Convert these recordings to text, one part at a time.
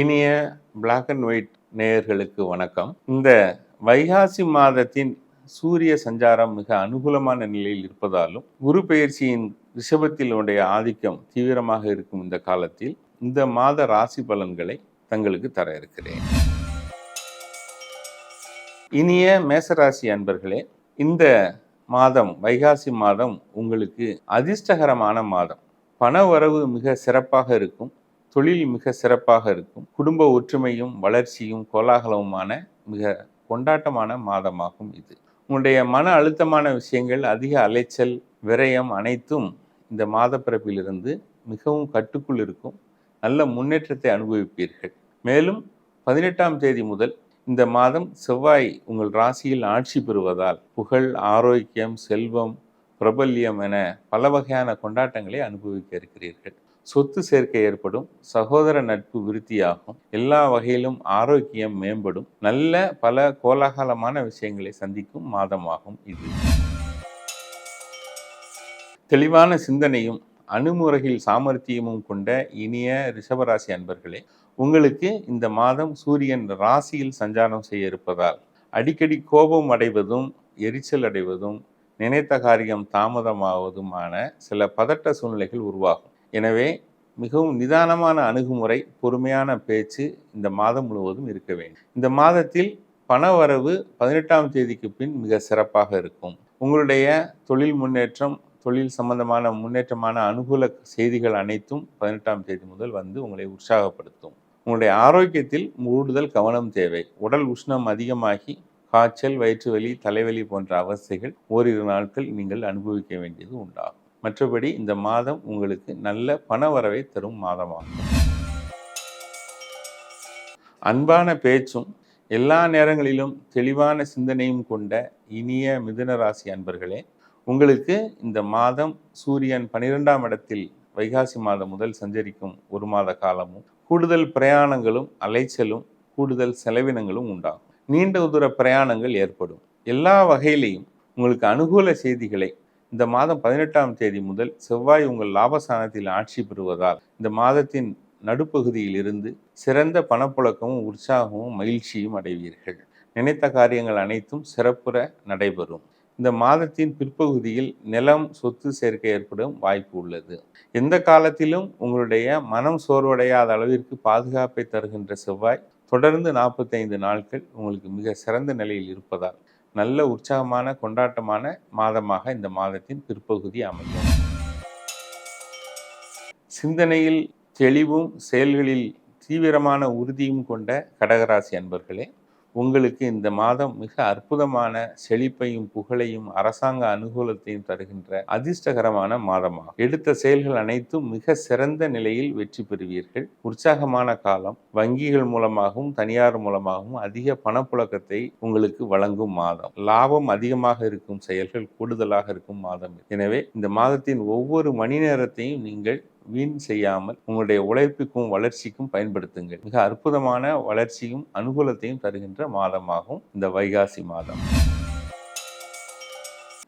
இனிய black and white நேயர்களுக்கு வணக்கம். இந்த வைகாசி மாதத்தின் சூரிய சஞ்சாரம் மிக அனுகூலமான நிலையில் இருப்பதாலும் குரு பெயர்ச்சியின் ரிஷபத்தில் உடைய ஆதிக்கம் தீவிரமாக இருக்கும் இந்த காலத்தில் இந்த மாத ராசி பலன்களை தங்களுக்கு தர இருக்கிறேன். இனிய மேசராசி அன்பர்களே இந்த மாதம் வைகாசி மாதம் உங்களுக்கு அதிர்ஷ்டகரமான மாதம். பண வரவு மிக சிறப்பாக இருக்கும். தொழில் மிக சிறப்பாக இருக்கும். குடும்ப ஒற்றுமையும் வளர்ச்சியும் கோலாகலவுமான மிக கொண்டாட்டமான மாதமாகும் இது. உங்களுடைய மன அழுத்தமான விஷயங்கள் அதிக அலைச்சல் விரயம் அனைத்தும் இந்த மாதப்பிறப்பிலிருந்து மிகவும் கட்டுக்குள் இருக்கும். நல்ல முன்னேற்றத்தை அனுபவிப்பீர்கள். மேலும் பதினெட்டாம் தேதி முதல் இந்த மாதம் செவ்வாய் உங்கள் ராசியில் ஆட்சி பெறுவதால் புகழ் ஆரோக்கியம் செல்வம் பிரபல்யம் என பல வகையான கொண்டாட்டங்களை அனுபவிக்க இருக்கிறீர்கள். சொத்து சேர்க்கை ஏற்படும் சகோதர நட்பு விருத்தியாகும் எல்லா வகையிலும் ஆரோக்கியம் மேம்படும் நல்ல பல கோலாகலமான விஷயங்களை சந்திக்கும் மாதமாகும் இது. தெளிவான சிந்தனையும் அணுமுறையில் சாமர்த்தியமும் கொண்ட இனிய ரிஷபராசி அன்பர்களே உங்களுக்கு இந்த மாதம் சூரியன் ராசியில் சஞ்சாரம் செய்ய இருப்பதால் அடிக்கடி கோபம் அடைவதும் எரிச்சல் அடைவதும் நினைத்த காரியம் தாமதமாவதுமான சில பதட்ட சூழ்நிலைகள் உருவாகும். எனவே மிகவும் நிதானமான அணுகுமுறை பொறுமையான பேச்சு இந்த மாதம் முழுவதும் இருக்க வேண்டும். இந்த மாதத்தில் பண வரவு பதினெட்டாம் தேதிக்கு பின் மிக சிறப்பாக இருக்கும். உங்களுடைய தொழில் முன்னேற்றம் தொழில் சம்பந்தமான முன்னேற்றமான அனுகூல செய்திகள் அனைத்தும் பதினெட்டாம் தேதி முதல் வந்து உங்களை உற்சாகப்படுத்தும். உங்களுடைய ஆரோக்கியத்தில் கூடுதல் கவனம் தேவை. உடல் உஷ்ணம் அதிகமாகி காய்ச்சல் வயிற்று வலி தலைவலி போன்ற அவஸ்தைகள் ஓரிரு நாட்கள் நீங்கள் அனுபவிக்க வேண்டியது உண்டாகும். மற்றபடி இந்த மாதம் உங்களுக்கு நல்ல பண வரவை தரும் மாதமாகும் அன்பான பேச்சும் எல்லா நேரங்களிலும் தெளிவான சிந்தனையும் கொண்ட இனிய மிதுன ராசி அன்பர்களே உங்களுக்கு இந்த மாதம் சூரியன் பனிரெண்டாம் இடத்தில் வைகாசி மாதம் முதல் சஞ்சரிக்கும் ஒரு மாத காலமும் கூடுதல் பிரயாணங்களும் அலைச்சலும் கூடுதல் செலவினங்களும் உண்டாகும். நீண்ட தூர பிரயாணங்கள் ஏற்படும். எல்லா வகையிலையும் உங்களுக்கு அனுகூல செய்திகளை இந்த மாதம் பதினெட்டாம் தேதி முதல் செவ்வாய் உங்கள் லாபஸ்தானத்தில் ஆட்சி பெறுவதால் இந்த மாதத்தின் நடுப்பகுதியில் இருந்து சிறந்த பணப்புழக்கமும் உற்சாகமும் மகிழ்ச்சியும் அடைவீர்கள். நினைத்த காரியங்கள் அனைத்தும் சிறப்புற நடைபெறும். இந்த மாதத்தின் பிற்பகுதியில் நிலம் சொத்து சேர்க்கை ஏற்படும் வாய்ப்பு உள்ளது. எந்த காலத்திலும் உங்களுடைய மனம் சோர்வடையாத அளவிற்கு பாதுகாப்பை தருகின்ற செவ்வாய் தொடர்ந்து நாற்பத்தைந்து நாட்கள் உங்களுக்கு மிக சிறந்த நிலையில் இருப்பதால் நல்ல உற்சாகமான கொண்டாட்டமான மாதமாக இந்த மாதத்தின் பிற்பகுதி அமையும். சிந்தனையில் தெளிவும் செயல்களில் தீவிரமான உறுதியும் கொண்ட கடகராசி அன்பர்களே உங்களுக்கு இந்த மாதம் மிக அற்புதமான செழிப்பையும் புகழையும் அரசாங்க அனுகூலத்தையும் தருகின்ற அதிர்ஷ்டகரமான மாதமாகும். எடுத்த செயல்கள் அனைத்தும் மிக சிறந்த நிலையில் வெற்றி பெறுவீர்கள். உற்சாகமான காலம் வங்கிகள் மூலமாகவும் தனியார் மூலமாகவும் அதிக பணப்புழக்கத்தை உங்களுக்கு வழங்கும் மாதம். லாபம் அதிகமாக இருக்கும் செயல்கள் கூடுதலாக இருக்கும் மாதம். எனவே இந்த மாதத்தின் ஒவ்வொரு மணி நேரத்தையும் நீங்கள் வீண் செய்யாமல் உங்களுடைய உழைப்புக்கும் வளர்ச்சிக்கும் பயன்படுத்துங்கள். மிக அற்புதமான வளர்ச்சியும் அனுகூலத்தையும் தருகின்ற மாதமாகும் இந்த வைகாசி மாதம்.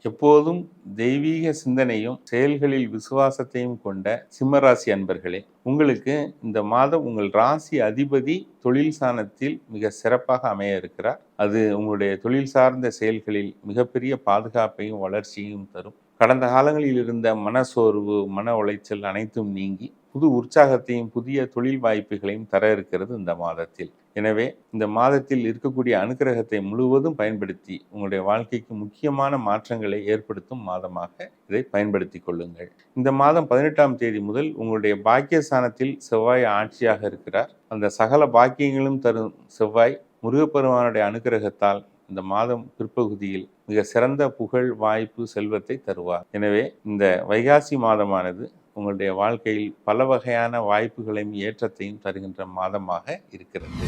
எப்போதும் தெய்வீக சிந்தனையும் செயல்களில் விசுவாசத்தையும் கொண்ட சிம்மராசி அன்பர்களே உங்களுக்கு இந்த மாதம் உங்கள் ராசி அதிபதி தொழில் சாணத்தில் மிக சிறப்பாக அமைய இருக்கிறார். அது உங்களுடைய தொழில் சார்ந்த செயல்களில் மிகப்பெரிய பாதுகாப்பையும் வளர்ச்சியும் தரும். கடந்த காலங்களில் இருந்த மனசோர்வு மன உளைச்சல் அனைத்தும் நீங்கி புது உற்சாகத்தையும் புதிய தொழில் வாய்ப்புகளையும் தர இருக்கிறது இந்த மாதத்தில். எனவே இந்த மாதத்தில் இருக்கக்கூடிய அனுகிரகத்தை முழுவதும் பயன்படுத்தி உங்களுடைய வாழ்க்கைக்கு முக்கியமான மாற்றங்களை ஏற்படுத்தும் மாதமாக இதை பயன்படுத்தி கொள்ளுங்கள். இந்த மாதம் பதினெட்டாம் தேதி முதல் உங்களுடைய பாக்கியஸ்தானத்தில் செவ்வாய் ஆட்சியாக இருக்கிறார். அந்த சகல பாக்கியங்களும் தரும் செவ்வாய் முருகப்பெருமானுடைய அனுக்கிரகத்தால் இந்த மாதம் பிற்பகுதியில் மிக சிறந்த புகழ் வாய்ப்பு செல்வத்தை தருவார். எனவே இந்த வைகாசி மாதமானது உங்களுடைய வாழ்க்கையில் பல வகையான வாய்ப்புகளையும் ஏற்றத்தையும் தருகின்ற மாதமாக இருக்கிறது.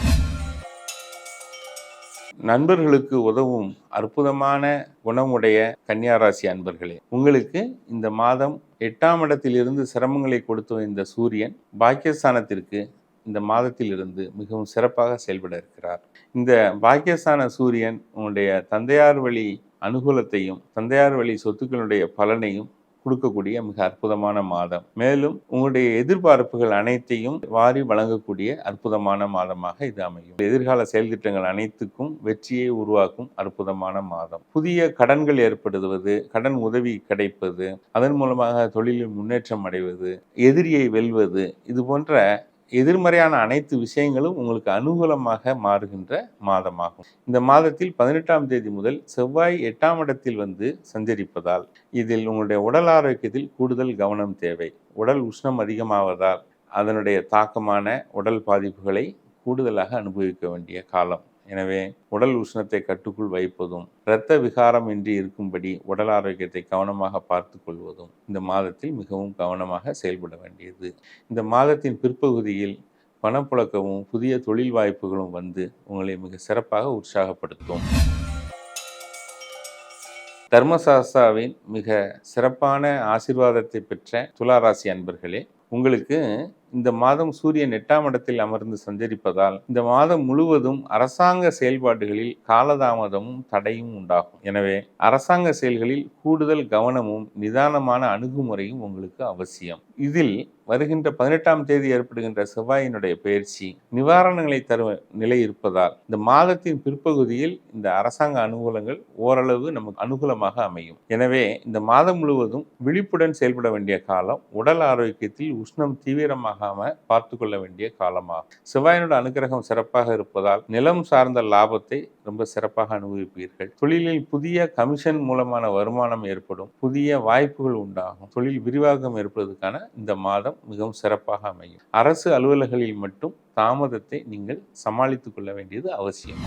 நண்பர்களுக்கு உதவும் அற்புதமான குணமுடைய கன்னியாராசி அன்பர்களே உங்களுக்கு இந்த மாதம் எட்டாம் இடத்திலிருந்து சிரமங்களை கொடுத்த இந்த சூரியன் பாக்கியஸ்தானத்திற்கு இந்த மாதத்திலிருந்து மிகவும் சிறப்பாக செயல்பட இருக்கிறார். இந்த பாக்கியஸ்தான சூரியன் உங்களுடைய தந்தையார் வழி அனுகூலத்தையும் தந்தையார் வழி சொத்துக்களுடைய பலனையும் கொடுக்கக்கூடிய மிக அற்புதமான மாதம். மேலும் உங்களுடைய எதிர்பார்ப்புகள் அனைத்தையும் வாரி வழங்கக்கூடிய அற்புதமான மாதமாக இது அமையும். எதிர்கால செயல்திட்டங்கள் அனைத்துக்கும் வெற்றியை உருவாக்கும் அற்புதமான மாதம். புதிய கடன்கள் ஏற்படுவது கடன் உதவி கிடைப்பது அதன் மூலமாக தொழிலில் முன்னேற்றம் அடைவது எதிரியை வெல்வது இது போன்ற எதிர்மறையான அனைத்து விஷயங்களும் உங்களுக்கு அனுகூலமாக மாறுகின்ற மாதமாகும். இந்த மாதத்தில் பதினெட்டாம் தேதி முதல் செவ்வாய் எட்டாம் இடத்தில் வந்து சஞ்சரிப்பதால் இதில் உங்களுடைய உடல் ஆரோக்கியத்தில் கூடுதல் கவனம் தேவை. உடல் உஷ்ணம் அதிகமாவதால் அதனுடைய தாக்கமான உடல் பாதிப்புகளை கூடுதலாக அனுபவிக்க வேண்டிய காலம். எனவே உடல் உஷ்ணத்தை கட்டுக்குள் வைப்பதும் இரத்த விகாரம் இன்றி இருக்கும்படி உடல் ஆரோக்கியத்தை கவனமாக பார்த்து கொள்வதும் இந்த மாதத்தில் மிகவும் கவனமாக செயல்பட வேண்டியது. இந்த மாதத்தின் பிற்பகுதியில் பணப்புழக்கமும் புதிய தொழில் வாய்ப்புகளும் வந்து உங்களை மிக சிறப்பாக உற்சாகப்படுத்தும். தர்மசாஸ்தாவின் மிக சிறப்பான ஆசிர்வாதத்தை பெற்ற துளாராசி அன்பர்களே உங்களுக்கு இந்த மாதம் சூரியன் எட்டாம் இடத்தில் அமர்ந்து சஞ்சரிப்பதால் இந்த மாதம் முழுவதும் அரசாங்க செயல்பாடுகளில் காலதாமதமும் தடையும் உண்டாகும். எனவே அரசாங்க செயல்களில் கூடுதல் கவனமும் நிதானமான அணுகுமுறையும் உங்களுக்கு அவசியம். இதில் வருகின்ற பதினெட்டாம் தேதி ஏற்படுகின்ற செவ்வாயினுடைய பயிற்சி நிவாரணங்களை தரும் நிலை இருப்பதால் இந்த மாதத்தின் பிற்பகுதியில் இந்த அரசாங்க அனுகூலங்கள் ஓரளவு நமக்கு அனுகூலமாக அமையும். எனவே இந்த மாதம் முழுவதும் விழிப்புடன் செயல்பட வேண்டிய காலம் உடல் ஆரோக்கியத்தில் உஷ்ணம் தீவிரமாக ஆகாம பார்த்து கொள்ள வேண்டிய காலமாகும். செவ்வாயினோட அனுகிரகம் சிறப்பாக இருப்பதால் நிலம் சார்ந்த லாபத்தை ரொம்ப சிறப்பாக அனுபவிப்பீர்கள். தொழிலில் புதிய கமிஷன் மூலமான வருமானம் ஏற்படும். புதிய வாய்ப்புகள் உண்டாகும். தொழில் விரிவாக்கம் ஏற்படுவதற்கான இந்த மாதம் மிகவும் சிறப்பாக அமையும். அரசு அலுவலர்களில் மட்டும் தாமதத்தை நீங்கள் சமாளித்துக் கொள்ள வேண்டியது அவசியம்.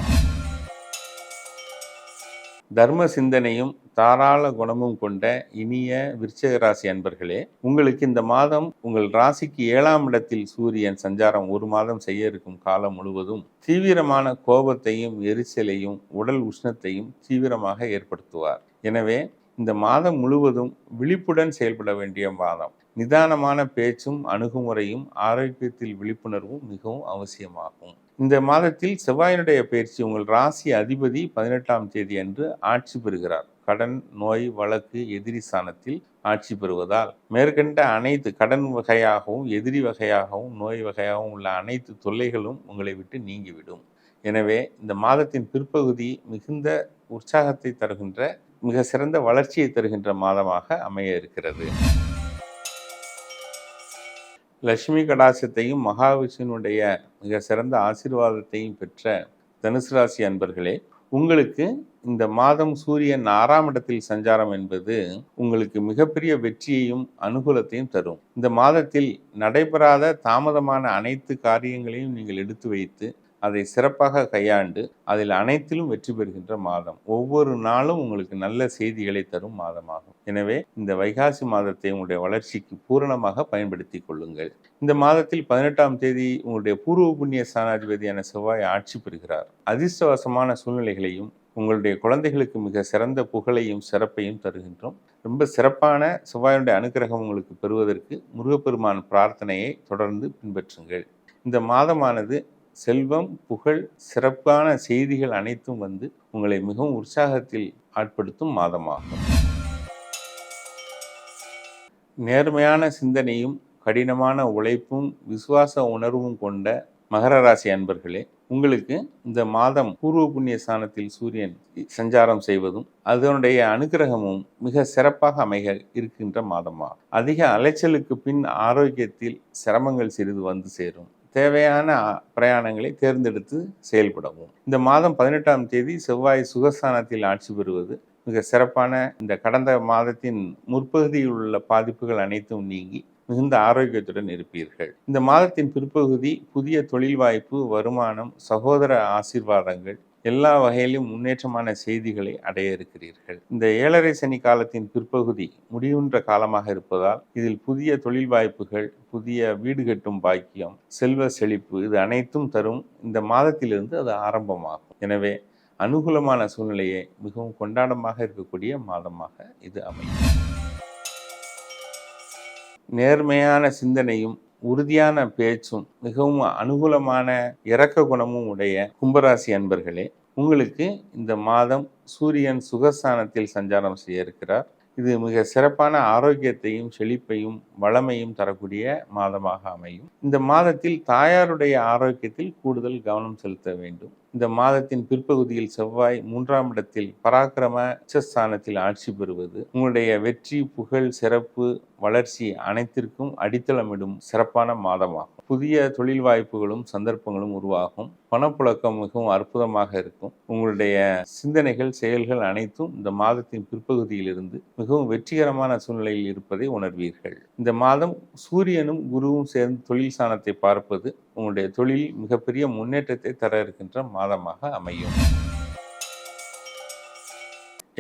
தர்ம சிந்தனையும் தாராள குணமும் கொண்ட இனிய விருச்சக ராசி அன்பர்களே உங்களுக்கு இந்த மாதம் உங்கள் ராசிக்கு ஏழாம் இடத்தில் சூரியன் சஞ்சாரம் ஒரு மாதம் செய்ய இருக்கும் காலம் முழுவதும் தீவிரமான கோபத்தையும் எரிச்சலையும் உடல் உஷ்ணத்தையும் தீவிரமாக ஏற்படுத்துவார். எனவே இந்த மாதம் முழுவதும் விழிப்புடன் செயல்பட வேண்டிய மாதம். நிதானமான பேச்சும் அணுகுமுறையும் ஆரோக்கியத்தில் விழிப்புணர்வும் மிகவும் அவசியமாகும். இந்த மாதத்தில் செவ்வாயினுடைய பயிற்சி உங்கள் ராசி அதிபதி பதினெட்டாம் தேதி அன்று ஆட்சி பெறுகிறார். கடன் நோய் வழக்கு எதிரி ஸ்தானத்தில் ஆட்சி பெறுவதால் மேற்கண்ட அனைத்து கடன் வகையாகவும் எதிரி வகையாகவும் நோய் வகையாகவும் உள்ள அனைத்து தொல்லைகளும் உங்களை விட்டு நீங்கிவிடும். எனவே இந்த மாதத்தின் பிற்பகுதி மிகுந்த உற்சாகத்தை தருகின்ற மிக சிறந்த வளர்ச்சியை தருகின்ற மாதமாக அமைய இருக்கிறது. லட்சுமி கடாசத்தையும் மகாவிஷ்ணுடைய மிக சிறந்த ஆசீர்வாதத்தையும் பெற்ற தனுசு ராசி அன்பர்களே உங்களுக்கு இந்த மாதம் சூரியன் ஆறாம் இடத்தில் சஞ்சாரம் என்பது உங்களுக்கு மிகப்பெரிய வெற்றியையும் அனுகூலத்தையும் தரும். இந்த மாதத்தில் நடைபெறாத தாமதமான அனைத்து காரியங்களையும் நீங்கள் எடுத்து வைத்து அதை சிறப்பாக கையாண்டு அதில் அனைத்திலும் வெற்றி பெறுகின்ற மாதம். ஒவ்வொரு நாளும் உங்களுக்கு நல்ல செய்திகளை தரும் மாதமாகும். எனவே இந்த வைகாசி மாதத்தை உங்களுடைய வளர்ச்சிக்கு பூரணமாக பயன்படுத்தி கொள்ளுங்கள். இந்த மாதத்தில் பதினெட்டாம் தேதி உங்களுடைய பூர்வ புண்ணிய ஸ்தானாதிபதியான செவ்வாய் ஆட்சி பெறுகிறார். அதிர்ஷ்டவசமான சூழ்நிலைகளையும் உங்களுடைய குழந்தைகளுக்கு மிக சிறந்த புகழையும் சிறப்பையும் தருகின்றோம். ரொம்ப சிறப்பான செவ்வாயுடைய அனுகிரகம் உங்களுக்கு பெறுவதற்கு முருகப்பெருமான் பிரார்த்தனையை தொடர்ந்து பின்பற்றுங்கள். இந்த மாதமானது செல்வம் புகழ் சிறப்பான செய்திகள் அனைத்தும் வந்து உங்களை மிகவும் உற்சாகத்தில் ஆட்படுத்தும் மாதமாகும். நேர்மையான சிந்தனையும் கடினமான உழைப்பும் விசுவாச உணர்வும் கொண்ட மகர ராசி அன்பர்களே உங்களுக்கு இந்த மாதம் பூர்வ புண்ணிய ஸ்தானத்தில் சூரியன் சஞ்சாரம் செய்வதும் அதனுடைய அனுகிரகமும் மிக சிறப்பாக அமைக இருக்கின்ற மாதமாகும். அதிக அலைச்சலுக்கு பின் ஆரோக்கியத்தில் சிரமங்கள் சிறிது வந்து சேரும். தேவையான பிரயாணங்களை தேர்ந்தெடுத்து செயல்படவும். இந்த மாதம் பதினெட்டாம் தேதி செவ்வாய் சுகஸ்தானத்தில் ஆட்சி பெறுவது மிக சிறப்பான இந்த கடந்த மாதத்தின் முற்பகுதியில் உள்ள பாதிப்புகள் அனைத்தும் நீங்கி மிகுந்த ஆரோக்கியத்துடன் இருப்பீர்கள். இந்த மாதத்தின் பிற்பகுதி புதிய தொழில் வாய்ப்பு வருமானம் சகோதர ஆசீர்வாதங்கள் எல்லா வகையிலும் முன்னேற்றமான செய்திகளை அடைய இருக்கிறீர்கள். இந்த ஏழரை சனி காலத்தின் பிற்பகுதி முடிவுன்ற காலமாக இருப்பதால் இதில் புதிய தொழில் வாய்ப்புகள் புதிய வீடு கட்டும் பாக்கியம் செல்வ செழிப்பு இது அனைத்தும் தரும் இந்த மாதத்திலிருந்து அது ஆரம்பமாகும். எனவே அனுகூலமான சூழ்நிலையை மிகவும் கொண்டாடமாக இருக்கக்கூடிய மாதமாக இது அமையும். நேர்மையான சிந்தனையும் உறுதியான பேச்சும் மிகவும் அனுகூலமான இரக்க குணமும் உடைய கும்பராசி அன்பர்களே உங்களுக்கு இந்த மாதம் சூரியன் சுகஸ்தானத்தில் சஞ்சாரம் செய்ய இருக்கிறார். இது மிக சிறப்பான ஆரோக்கியத்தையும் செழிப்பையும் வளமையும் தரக்கூடிய மாதமாக அமையும். இந்த மாதத்தில் தாயாருடைய ஆரோக்கியத்தில் கூடுதல் கவனம் செலுத்த வேண்டும். இந்த மாதத்தின் பிற்பகுதியில் செவ்வாய் மூன்றாம் இடத்தில் பராக்கிரம உச்சஸ்தானத்தில் ஆட்சி பெறுவது. உங்களுடைய வெற்றி புகழ் சிறப்பு வளர்ச்சி அனைத்திற்கும் அடித்தளமிடும் சிறப்பான மாதமாகும். புதிய தொழில் வாய்ப்புகளும் சந்தர்ப்பங்களும் உருவாகும். பணப்புழக்கம் மிகவும் அற்புதமாக இருக்கும். உங்களுடைய சிந்தனைகள் செயல்கள் அனைத்தும் இந்த மாதத்தின் பிற்பகுதியிலிருந்து மிகவும் வெற்றிகரமான சூழ்நிலையில் இருப்பதை உணர்வீர்கள். இந்த மாதம் சூரியனும் குருவும் சேர்ந்து தொழில் சாணத்தை பார்ப்பது உங்களுடைய தொழில் மிகப்பெரிய முன்னேற்றத்தை தர இருக்கின்ற மாதமாக அமையும்.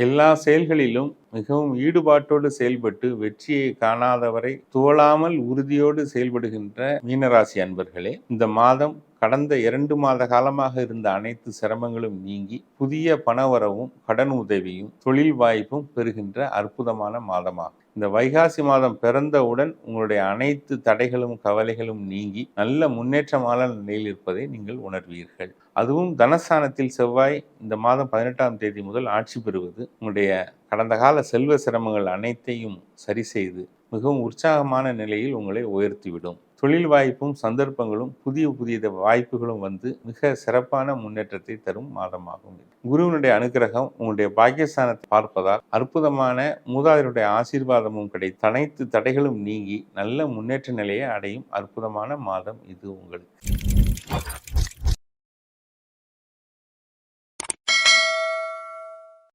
எல்லா செயல்களிலும் மிகவும் ஈடுபாட்டோடு செயல்பட்டு வெற்றியை காணாதவரை துவளாமல் உறுதியோடு செயல்படுகின்ற மீனராசி அன்பர்களே இந்த மாதம் கடந்த இரண்டு மாத காலமாக இருந்த அனைத்து சிரமங்களும் நீங்கி புதிய பணவரவும் கடன் உதவியும் தொழில் வாய்ப்பும் பெறுகின்ற அற்புதமான மாதமாகும். இந்த வைகாசி மாதம் பிறந்தவுடன் உங்களுடைய அனைத்து தடைகளும் கவலைகளும் நீங்கி நல்ல முன்னேற்றமான நிலையில் இருப்பதை நீங்கள் உணர்வீர்கள். அதுவும் தனஸ்தானத்தில் செவ்வாய் இந்த மாதம் பதினெட்டாம் தேதி முதல் ஆட்சி பெறுவது உங்களுடைய கடந்த கால செல்வ சிரமங்கள் அனைத்தையும் சரி செய்து மிகவும் உற்சாகமான நிலையில் உங்களை உயர்த்திவிடும். தொழில் வாய்ப்பும் சந்தர்ப்பங்களும் புதிய புதிய வாய்ப்புகளும் வந்து மிக சிறப்பான முன்னேற்றத்தை தரும் மாதமாகும் குருவினுடைய அனுகிரகம் உங்களுடைய பாக்கியஸ்தானத்தை பார்ப்பதால் அற்புதமான மூதாதையருடைய ஆசீர்வாதமும் கிடைத்து அனைத்து தடைகளும் நீங்கி நல்ல முன்னேற்ற நிலையை அடையும் அற்புதமான மாதம் இது உங்களுக்கு.